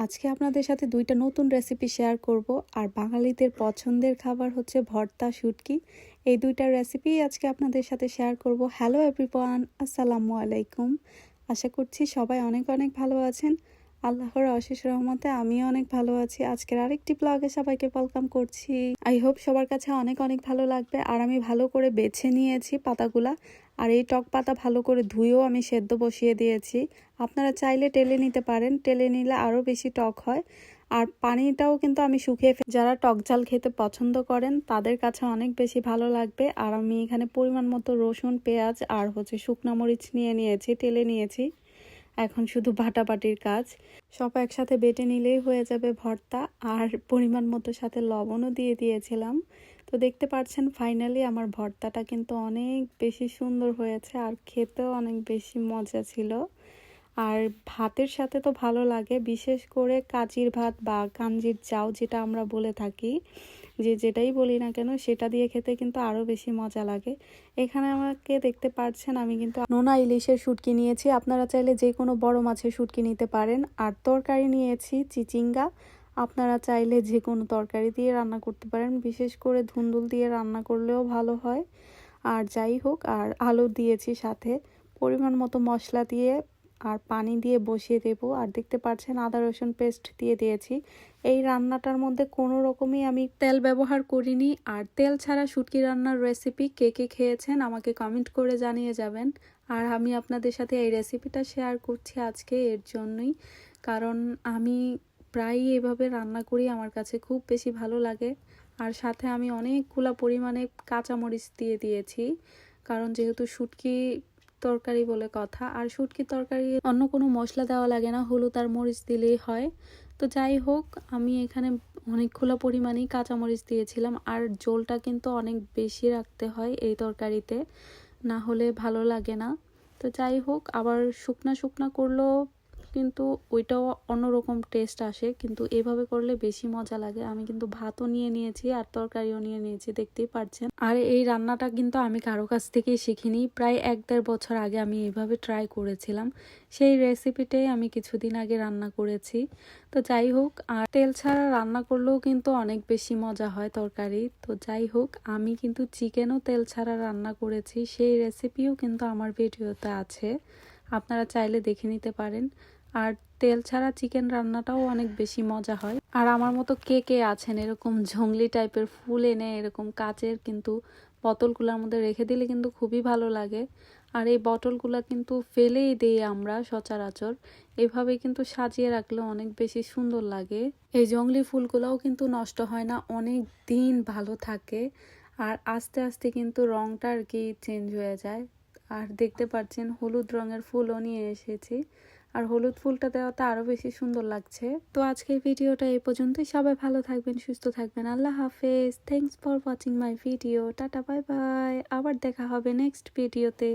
আজকে আপনাদের সাথে দুইটা নতুন রেসিপি শেয়ার করব। আর বাঙালিদের পছন্দের খাবার হচ্ছে ভর্তা শুটকি। এই দুইটা রেসিপি আজকে আপনাদের সাথে শেয়ার করব। হ্যালো এভরিওয়ান আসসালামু আলাইকুম। আশা করছি সবাই অনেক অনেক ভালো আছেন। আল্লাহর অশেষ রহমতে আমিও অনেক ভালো আছি। আজকের আরেকটি ব্লগে সবাইকে ওয়েলকাম করছি। আই হোপ সবার কাছে অনেক অনেক ভালো লাগবে। আর আমি ভালো করে বেছে নিয়েছি পাতাগুলা। আর এই টক পাতা ভালো করে ধুয়েও আমি সেদ্ধ বসিয়ে দিয়েছি। আপনারা চাইলে টেলে নিতে পারেন। টেলে নিলে আরও বেশি টক হয়। আর পানিটাও কিন্তু আমি শুকিয়ে যারা টক ঝাল খেতে পছন্দ করেন, তাদের কাছে অনেক বেশি ভালো লাগবে। আর আমি এখানে পরিমাণ মতো রসুন, পেঁয়াজ আর হচ্ছে শুকনা মরিচ নিয়ে নিয়েছি টেলে নিয়েছি। এখন শুধু বাটাবাটির কাজ। সব একসাথে বেটে নিলেই হয়ে যাবে ভর্তা আর পরিমাণ মতো সাথে লবণও দিয়ে দিয়েছিলাম। তো দেখতে পাচ্ছেন ফাইনালি আমার ভর্তাটা কিন্তু অনেক বেশি সুন্দর হয়েছে আর খেতেও অনেক বেশি মজা ছিল। আর ভাতের সাথে তো ভালো লাগে, বিশেষ করে কাজির ভাত বা কাঞ্জির চাও যেটা আমরা বলে থাকি। যে যেটাই বলি না কেন, সেটা দিয়ে খেতে কিন্তু আরও বেশি মজা লাগে। এখানে আমাকে দেখতে পাচ্ছেন আমি কিন্তু নোনা ইলিশের শুটকি নিয়েছি। আপনারা চাইলে যে কোনো বড় মাছের শুটকি নিতে পারেন। আর তরকারি নিয়েছি চিচিঙ্গা। আপনারা চাইলে যে কোনো তরকারি দিয়ে রান্না করতে পারেন। বিশেষ করে ধুন্দুল দিয়ে রান্না করলেও ভালো হয়। আর যাই হোক, আর আলু দিয়েছি সাথে। পরিমাণ মতো মশলা দিয়ে আর পানি দিয়ে বসিয়ে দেবো। আর দেখতে পাচ্ছেন আদা, রসুন পেস্ট দিয়ে দিয়েছি। এই রান্নাটার মধ্যে কোনো রকমই আমি তেল ব্যবহার করিনি। আর তেল ছাড়া শুটকি রান্নার রেসিপি কে কে খেয়েছেন আমাকে কমেন্ট করে জানিয়ে যাবেন। আর আমি আপনাদের সাথে এই রেসিপিটা শেয়ার করছি আজকে এর জন্যই। কারণ আমি প্রায়ই এভাবে রান্না করি, আমার কাছে খুব বেশি ভালো লাগে। আর সাথে আমি অনেকগুলা পরিমাণে কাঁচামরিচ দিয়ে দিয়েছি। কারণ যেহেতু শুটকি তরকারি বলে কথা। আর শুটকি তরকারি অন্য কোনো মশলা দেওয়া লাগে না, হলুদ আর মরিচ দিলেই হয়। তো যাই হোক, আমি এখানে অনেকগুলো পরিমাণেই কাঁচামরিচ দিয়েছিলাম। আর জোলটা কিন্তু অনেক বেশি রাখতে হয় এই তরকারিতে, না হলে ভালো লাগে না। তো যাই হোক, আবার শুকনা শুকনা করলেও কিন্তু ওইটাও অন্যরকম টেস্ট আসে। কিন্তু এভাবে করলে বেশি মজা লাগে। আমি কিন্তু ভাতও নিয়ে নিয়েছি আর তরকারিও নিয়ে নিয়েছি, দেখতেই পারছেন। আর এই রান্নাটা কিন্তু আমি কারও কাছ থেকেই শিখিনি। প্রায় এক দেড় বছর আগে আমি এভাবে ট্রাই করেছিলাম। সেই রেসিপিটাই আমি কিছুদিন আগে রান্না করেছি। তো যাই হোক, আর তেল ছাড়া রান্না করলেও কিন্তু অনেক বেশি মজা হয় তরকারি। তো যাই হোক, আমি কিন্তু চিকেনও তেল ছাড়া রান্না করেছি। সেই রেসিপিও কিন্তু আমার ভিডিওতে আছে। আপনারা চাইলে দেখে নিতে পারেন। আর তেল ছাড়া চিকেন রান্নাটাও অনেক বেশি মজা হয়। আর আমার মতো কে কে আছেন, এরকম ঝংলি টাইপের ফুল এনে, এরকম কাচের কিন্তু বোতলগুলোর মধ্যে রেখে দিলে কিন্তু খুবই ভালো লাগে। আর এই বটলগুলো কিন্তু ফেলেই দিই আমরা সচরাচর। এভাবে কিন্তু সাজিয়ে রাখলে অনেক বেশি সুন্দর লাগে। এই জংলি ফুলগুলোও কিন্তু নষ্ট হয় না, অনেক দিন ভালো থাকে। আর আস্তে আস্তে কিন্তু রংটা আর কি চেঞ্জ হয়ে যায়। আর দেখতে পাচ্ছেন, হলুদ রঙের ফুলও নিয়ে এসেছি। আর হলুদ ফুলটা দেওয়াতে আরও বেশি সুন্দর লাগছে। তো আজকের ভিডিওটা এই পর্যন্তই। সবাই ভালো থাকবেন, সুস্থ থাকবেন। আল্লাহ হাফেজ। Thanks for watching my video tata bye bye আবার দেখা হবে নেক্সট ভিডিওতে